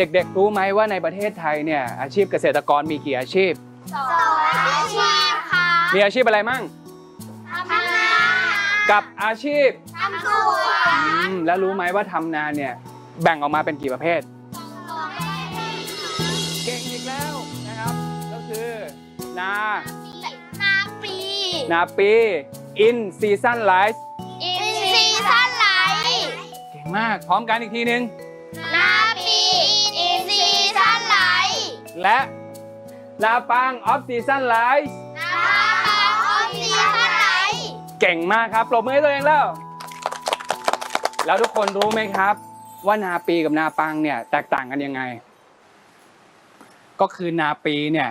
เด็กๆ รู้ไหมว่าในประเทศไทยเนี่ยอาชีพเกษตรกรมีกี่อาชีพสองอาชีพค่ะมีอาชีพอะไรมั่งทำนากับอาชีพทำสวนอืมแล้วรู้ไหมว่าทำนาเนี่ยแบ่งออกมาเป็นกี่ประเภทเก่งอีกแล้วนะครับ ก็คือ นานาปีนาปี in season life อินซีซั่นไหลเก่งมากพร้อมกันอีกทีนึงนา และนาปัง off season life นาออฟซีซั่นไหลเก่งมากครับปรบมือให้ตัวเองแล้ว แล้วทุกคนรู้ไหมครับ ว่านาปีกับนาปังเนี่ยแตกต่างกันยังไง ก็คือนาปีเนี่ย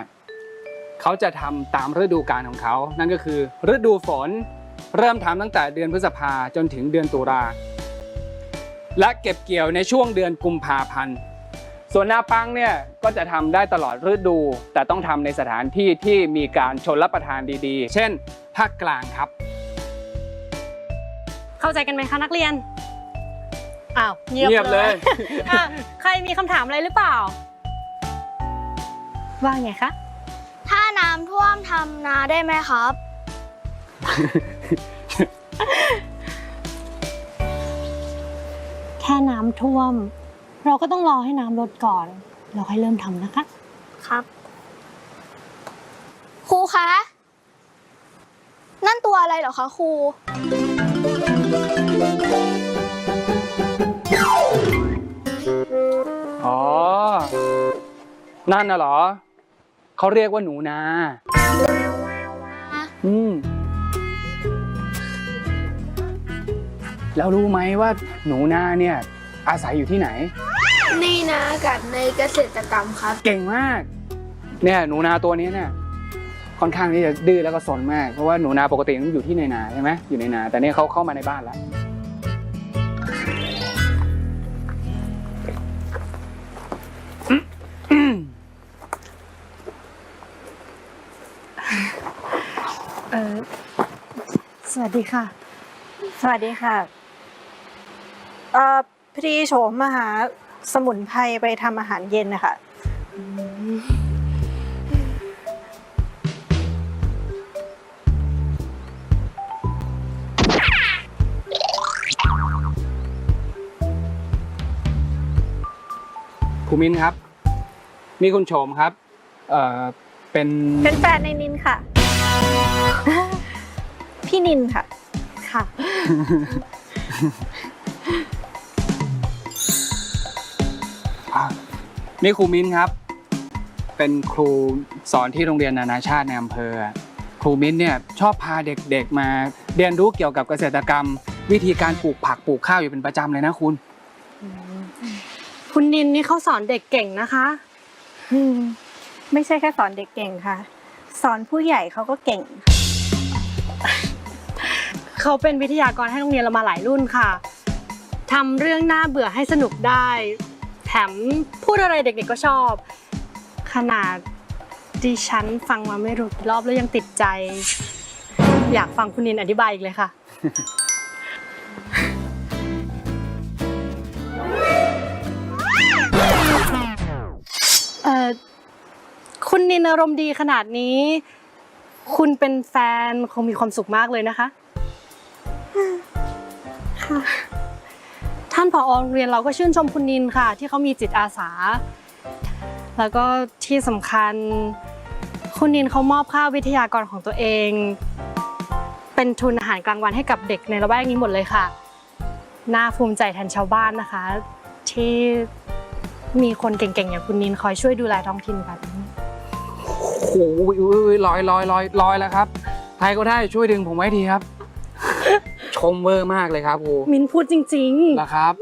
เขาจะทำตามฤดูกาลของเขา นั่นก็คือฤดูฝนเริ่มทำตั้งแต่เดือนพฤษภาจนถึงเดือนตุลาและเก็บเกี่ยวในช่วงเดือนกุมภาพันธ์ ส่วนนาปังเนี่ยก็จะทำได้ตลอดฤดู แต่ต้องทำในสถานที่ที่มีการชนรับประทานดีๆ เช่น ภาคกลางครับ เข้าใจกันไหมคะนักเรียนอ้าวเงีเงียยบบเลเลยยอะใครมีคำถามอะไรหรือเปล่า ว่าไงคะถ้าน้ำท่วมทำนาได้ไหมครับ แค่น้ำท่วม เราก็ต้องรอให้น้ำลดก่อน เราค่อยเริ่มทำนะคะ ครับ ครูคะ นั่นตัวอะไรเหรอคะครู อ๋อ นั่นน่ะเหรอ เขาเรียกว่าหนูนา อืม แล้วรู้ไหมว่าหนูนาเนี่ย อาศัยอยู่ที่ไหน นี่นะกับในเกษตรกรรมครับ เก่งมาก เนี่ยหนูนาตัวนี้เนี่ยค่อนข้างที่จะดื้อแล้วก็สนมาก เพราะว่าหนูนาปกติมันอยู่ที่ในนาใช่ไหมอยู่ในนา แต่เนี่ยเขาเข้ามาในบ้านแล้ว เออสวัสดีค่ะ สวัสดีค่ะ เอ่อพอดีโฉมมาหา สมุนไพรไปทำอาหารเย็นนะคะ ครูมินครับ นี่คุณโฉมครับ เอ่อ เป็น เป็นแฟนในนินค่ะ พี่นินค่ะ ค่ะอะ นี่ครูมิ้นครับ เป็นครูสอนที่โรงเรียนนานาชาติในอำเภอ ครูมิ้นเนี่ยชอบพาเด็กๆมาเรียนรู้เกี่ยวกับเกษตรกรรม วิธีการปลูกผักปลูกข้าวอยู่เป็นประจำเลยนะคุณ คุณนินนี่เขาสอนเด็กเก่งนะคะอืมไม่ใช่แค่สอนเด็กเก่งค่ะ สอนผู้ใหญ่เขาก็เก่ง เขาเป็นวิทยากรให้โรงเรียนเรามาหลายรุ่นค่ะทำเรื่องน่าเบื่อให้สนุกได้ แถมพูดอะไรเด็กๆก็ชอบ ขนาดดิฉันฟังมาไม่รู้กี่รอบแล้วยังติดใจ อยากฟังคุณนินอธิบายอีกเลยค่ะ เอ่อคุณนินอารมณ์ดีขนาดนี้ คุณเป็นแฟนคงมีความสุขมากเลยนะคะ ค่ะ ท่านผอโรงเรียนเราก็ชื่นชมคุณนินค่ะ ที่เขามีจิตอาสา แล้วก็ที่สำคัญคุณนินเขามอบค่าวิทยากรของตัวเอง เป็นทุนอาหารกลางวันให้กับเด็กในละแวกนี้หมดเลยค่ะ น่าภูมิใจแทนชาวบ้านนะคะ ที่มีคนเก่งๆ อย่างคุณนินคอยช่วยดูแลท้องถิ่นแบบนี้โอ้โหลอยลอยลอยลอยแล้วครับ ใครก็ได้ช่วยดึงผมไว้ทีครับ ชมเวอร์มากเลยครับครูมินพูดจริงๆ นะครับ